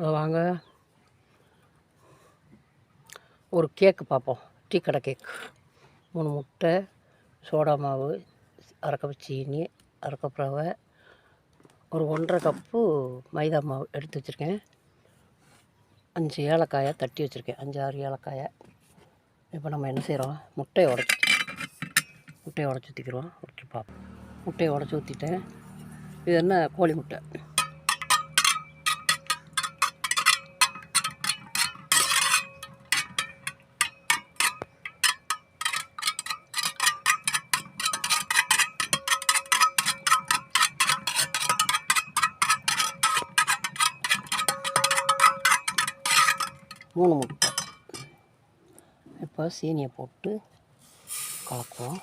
வாங்க. ஒரு கேக்கு பார்ப்போம். டீ கடை கேக் மூணு முட்டை சோடா மாவு அரை கப் சீனி அரை கப் ரவை ஒரு ஒன்றரை கப்பு மைதா மாவு எடுத்து வச்சுருக்கேன். அஞ்சு ஏலக்காயை தட்டி வச்சுருக்கேன். அஞ்சு ஆறு ஏலக்காயை. இப்போ நம்ம என்ன செய்கிறோம் முட்டையை உடச்சி முட்டையை உடச்சி ஊற்றிக்கிறோம் உடச்சி பார்ப்போம். முட்டையை உடச்சி ஊற்றிட்டேன் இது என்ன? கோழி முட்டை. மூணு முட்டை. இப்போ சீனியை போட்டு கலக்குவோம்.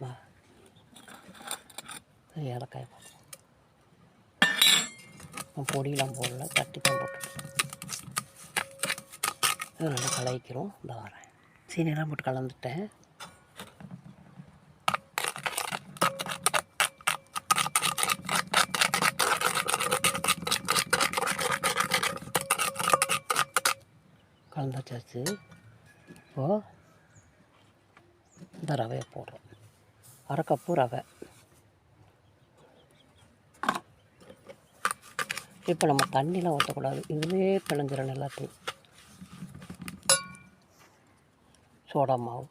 வா. ஏலக்காய் போடுவோம் நான் பொடியெலாம் போடல தட்டி தான் போட்டுருக்கேன் இது நல்லா கலக்கிக்கிறோம் இந்த வரேன். சீனியெல்லாம் போட்டு கலந்துட்டேன். கலந்தாச்சாச்சு. இப்போது இந்த ரவையை போடுறோம். அரை கப்பு ரவை. இப்போ நம்ம தண்ணிலாம் ஊற்றக்கூடாது இதுவே பிணைஞ்சிடணும் எல்லாத்தையும். சோடா மாவு.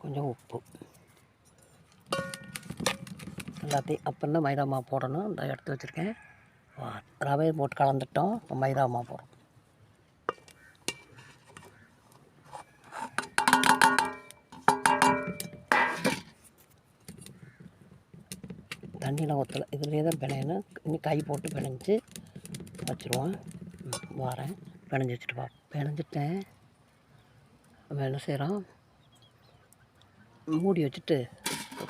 கொஞ்சம் உப்பு. எல்லாத்தையும் அப்புறம் தான் மைதா மாவு போடணும். இந்த எடுத்து வச்சுருக்கேன். ரவையை போட்டு கலந்துட்டோம். இப்போ மைதா மாவு போடுறோம். தண்ணியெலாம் ஊற்றலை இதுலேயே தான் பிணையணும் இன்னும் கை போட்டு பிணைஞ்சு வச்சுருவோம். வரேன் வாரேன். பிணைஞ்சு வச்சுட்டு வா. பிணைஞ்சிட்டேன். நம்ம என்ன செய்கிறோம் மூடி வச்சுட்டு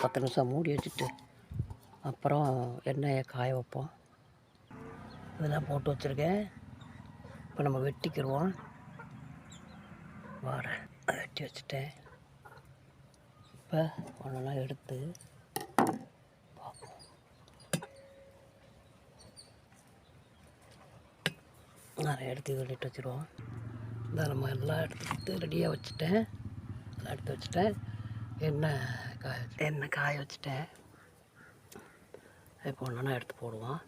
பத்து நிமிஷம் மூடி வச்சுட்டு அப்புறம் எண்ணெயை காய வைப்போம். இதெல்லாம் போட்டு வச்சுருக்கேன். இப்போ நம்ம வெட்டிக்கிடுவோம் வாரேன். வெட்டி வச்சுட்டேன். இப்போ ஒன்றெல்லாம் எடுத்து நிறைய எடுத்து வெளியிட்டு வச்சுருவோம். இந்த நம்ம எல்லாம் எடுத்து ரெடியாக வச்சுட்டேன். எல்லாம் எடுத்து வச்சுட்டேன். எண்ணெய் காய வச்சு எண்ணெய் காய வச்சுட்டேன். இப்போ ஒன்றா எடுத்து போடுவோம்.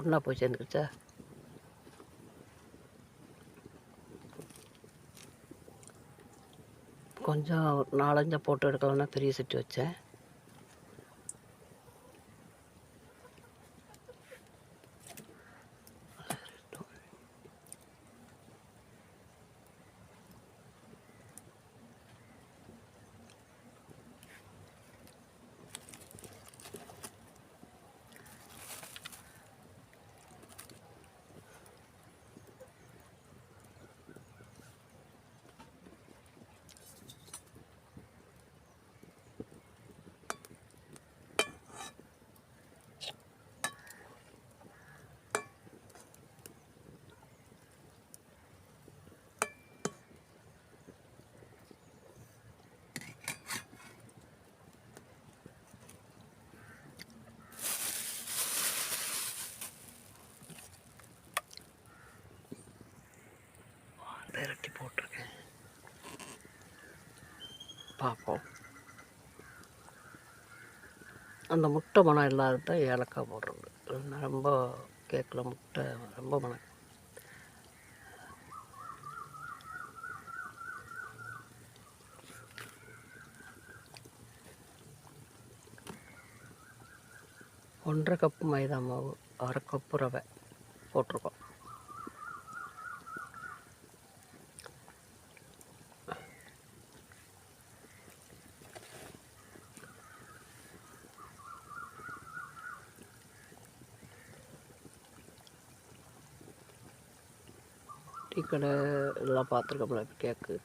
ஒன்றா போய் சேர்ந்துக்கிச்சா? கொஞ்சம் ஒரு நாலஞ்சா போட்டு எடுக்கலாம்னா பெரிய செட்டு வச்சேன் விரட்டி போட்டிருக்கேன் பார்ப்போம். அந்த முட்டை மனம் இல்லாத ஏலக்காய் போடுறது. ரொம்ப கேக்கில் முட்டை ரொம்ப மனம். ஒன்றரை கப்பு மைதா மாவு அரை கப்பு ரவை போட்டிருக்கோம். டீ கடை எல்லாம் பார்த்துருக்கோம்ல கேக்கு.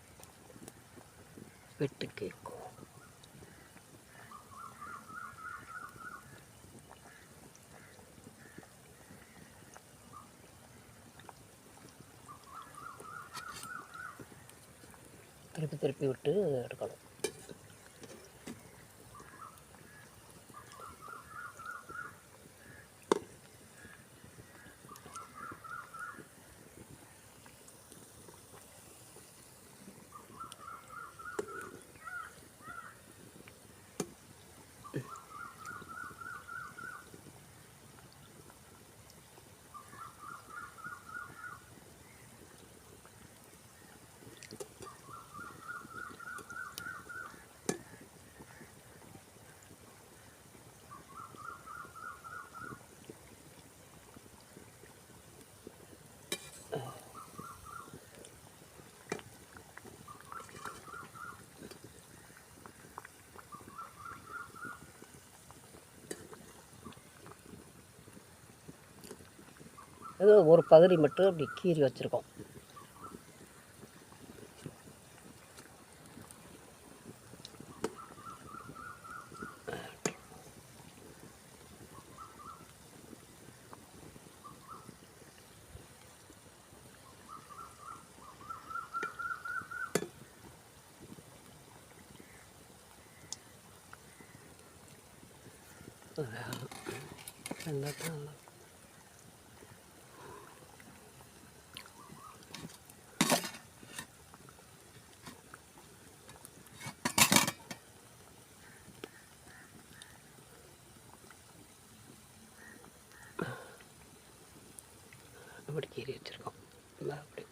வெட்டு கேக்கு. திருப்பி திருப்பி விட்டு எடுக்கணும். ஏதோ ஒரு பகுதி மட்டும் அப்படி கீறி வச்சுருக்கோம். நல்லா மறுபடி கீறி வச்சுருக்கோம். மறுபடி அப்படி.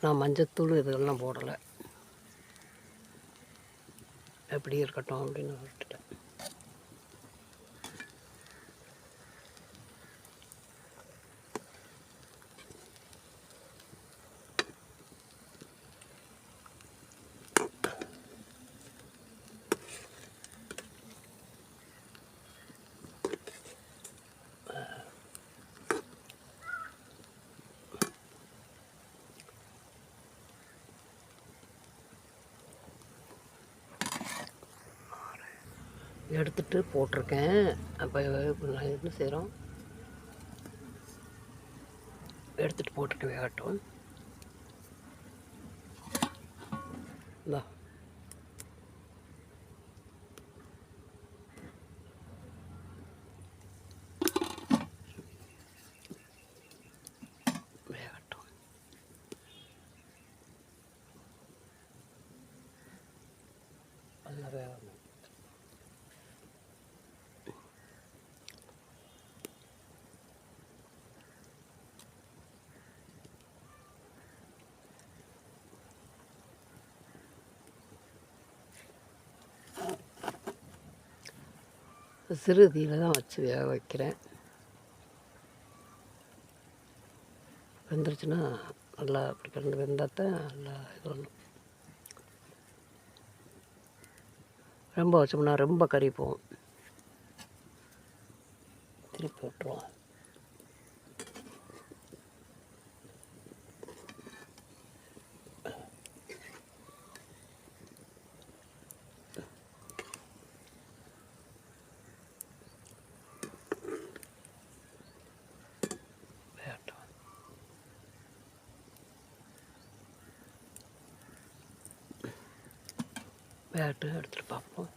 நான் மஞ்சத்தூள் இதெல்லாம் போடலை. எப்படி இருக்கட்டும் அப்படின்னு விட்டுட்டேன் எடுத்துட்டு போட்டிருக்கேன். அப்போ என்ன செய்கிறோம் எடுத்துட்டு போட்டிருக்கேன் வேகட்டும். இந்தா வேகட்டும் நல்லா வேகணும் சிறு தீயில் தான் வச்சு வேக வைக்கிறேன். வெந்துருச்சுன்னா நல்லா அப்படி கிடந்து வெந்தால் தான் நல்லா இது பண்ணும். ரொம்ப வச்சோம்னா ரொம்ப கறி போகும். திருப்பி விட்டுருவோம் வேகட்டும் வேகட்டும் எடுத்துகிட்டு பார்ப்போம்